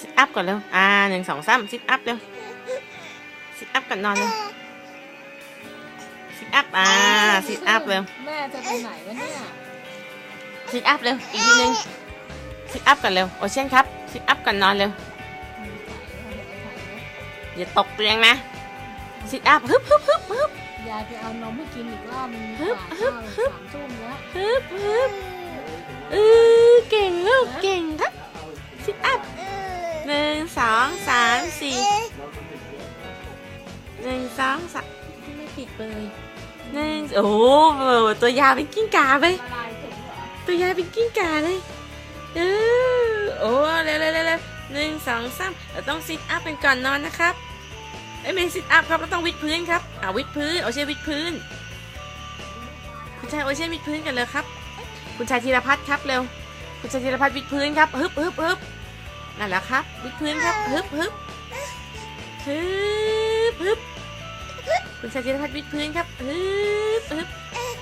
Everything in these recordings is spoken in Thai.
ซิทอัพก่อนเร็ว อ่าหนึ่งสองสามซิทอัพเร็ว ซิทอัพก่อนนอนเร็ว ซิทอัพ อ่า ซิทอัพเร็ว แม่จะไปไหนวะเนี่ยซิทอัพเร็ว อีกทีหนึงซิทอัพก่อนเร็ว โอเชียนครับ ซิทอัพก่อนนอนเร็ว อย่าตกเตียงนะ ซิทอัพฮึบฮึบฮึบฮึบยายไปเอานมให้กินอีกรอบนึงฮึบกว่าฮึบข้าวสามทุ่มแล้วฮึบฮึบ หนึ่งสองสามไม่ติดเลยหนึ่งโอ้โหตัวยาวเป็นกิ้งก่าไปตัวยาวเป็นกิ้งก่าเลยเออโอ้เร็วเร็วเร็วหนึ่งสองสามเราต้องซิทอัพเป็นก่อนนอนนะครับเอ้ยไม่ซิทอัพครับเราต้องวิดพื้นครับอ่าวิดพื้นโอเช่วิดพื้น คุณชายโอเช่วิดพื้นกันเลยครับ คุณชายธีรพัฒน์ครับเร็วคุณชายธีรพัฒน์วิดพื้นครับฮึบฮึบฮึบนั่นแหละครับวิดพื้นครับฮึบฮึบฮึบฮึบ คุณชายธีรพัฒน์วิดพื้นครับฮึบฮึบฮึบ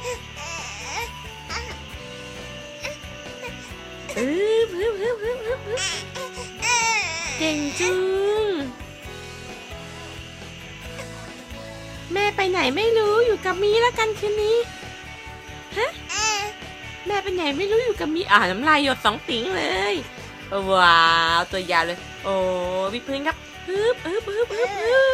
ฮึบฮึบฮึบฮึบฮึบเก่งจุงแม่ไปไหนไม่รู้อยู่กับมีแล้วกันคืนนี้ฮะแม่ไปไหนไม่รู้อยู่กับมีอ่าน้ำลายหยดสองติ๋งเลยว้าวตัวยาวเลย โอ้วิดพื้นครับฮึบฮึบฮึบฮึบ